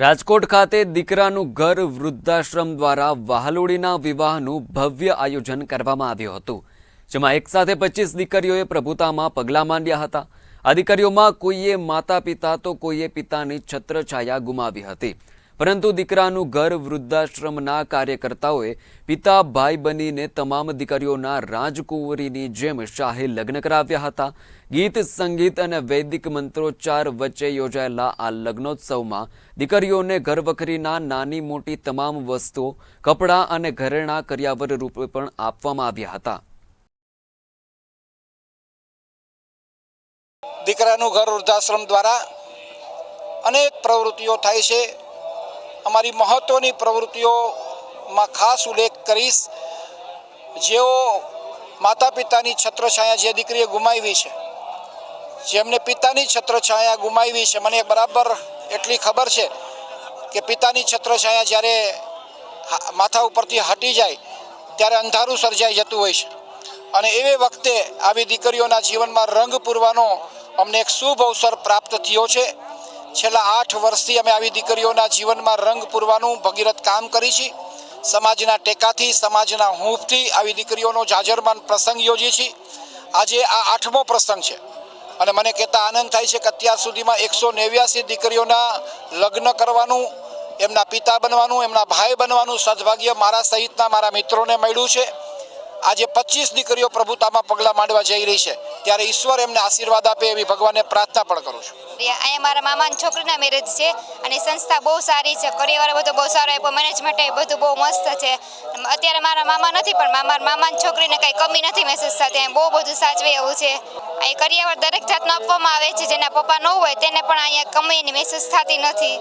રાજકોટ ખાતે દીકરાનું ઘર વૃદ્ધાશ્રમ દ્વારા વહાલોડીના વિવાહનું ભવ્ય આયોજન કરવામાં આવ્યું હતું, જેમાં એકસાથે પચીસ દીકરીઓએ પ્રભુતામાં પગલાં માંડ્યા હતા. આ દીકરીઓમાં કોઈએ માતા પિતા તો કોઈએ પિતાની છત્રછાયા ગુમાવી હતી. પરંતુ દીકરાનું ઘર વૃદ્ધાશ્રમના કાર્યકર્તાઓએ પિતા, ભાઈ બનીને તમામ દીકરીઓના રાજકુંવરીની જેમ શાહી લગ્ન કરાવ્યા હતા. ગીત, સંગીત અને વૈદિક મંત્રોચ્ચાર વચ્ચે યોજાયેલા આ લગ્નોત્સવમાં દીકરીઓને ઘરવખરીના નાની મોટી તમામ વસ્તુઓ, કપડાં અને ઘરેણાં કર્યાવર રૂપે પણ આપવામાં આવ્યા હતા. દીકરાનું ઘર વૃદ્ધાશ્રમ દ્વારા અનેક પ્રવૃત્તિઓ થાય છે. અમારી મહત્ત્વની પ્રવૃત્તિઓમાં ખાસ ઉલ્લેખ કરીશ. જેઓ માતા પિતાની છત્રછાયા જે દીકરીએ ગુમાવી છે, જેમને પિતાની છત્રછાયા ગુમાવી છે, મને બરાબર એટલી ખબર છે કે પિતાની છત્રછાયા જ્યારે માથા ઉપરથી હટી જાય, ત્યારે અંધારું સર્જાઈ જતું હોય છે. અને એવે વખતે આવી દીકરીઓના જીવનમાં રંગ પૂરવાનો અમને એક શુભ અવસર પ્રાપ્ત થયો છે. છેલ્લા આઠ વર્ષથી અમે આવી દીકરીઓના જીવનમાં રંગ પૂરવાનું ભગીરથ કામ કરી છીએ સમાજના ટેકાથી, સમાજના હૂંફથી આવી દીકરીઓનો જાજરમાન પ્રસંગ યોજી છીએ. આજે આ આઠમો પ્રસંગ છે. અને મને કહેતા આનંદ થાય છે કે અત્યાર સુધીમાં એકસો નેવ્યાસી દીકરીઓના લગ્ન કરવાનું, એમના પિતા બનવાનું, એમના ભાઈ બનવાનું સદભાગ્ય મારા સહિતના મારા મિત્રોને મળ્યું છે. આજે પચીસ દીકરીઓ પ્રભુતામાં પગલાં માંડવા જઈ રહી છે. ત્યારે ઈશ્વર એમને આશીર્વાદ આપે એવી ભગવાનને પ્રાર્થના પણ કરું છું. અહીંયા મારા મામાની છોકરીના મેરેજ છે અને સંસ્થા બહુ સારી છે કરિયર બધું બહુ સારો આપ્યો મેનેજમેન્ટ એ બધું બહુ મસ્ત છે. અત્યારે મારા મામા નથી, પણ મામા, મામાની છોકરીને કંઈ કમી નથી મેસેજ સાથે બહુ બધું સાચવે એવું છે. અહીં કરિયાવર દરેક જાતનું આપવામાં આવે છે, જેના પપ્પા ન હોય, તેને પણ અહીંયા કમીની મેસેજ થતી નથી.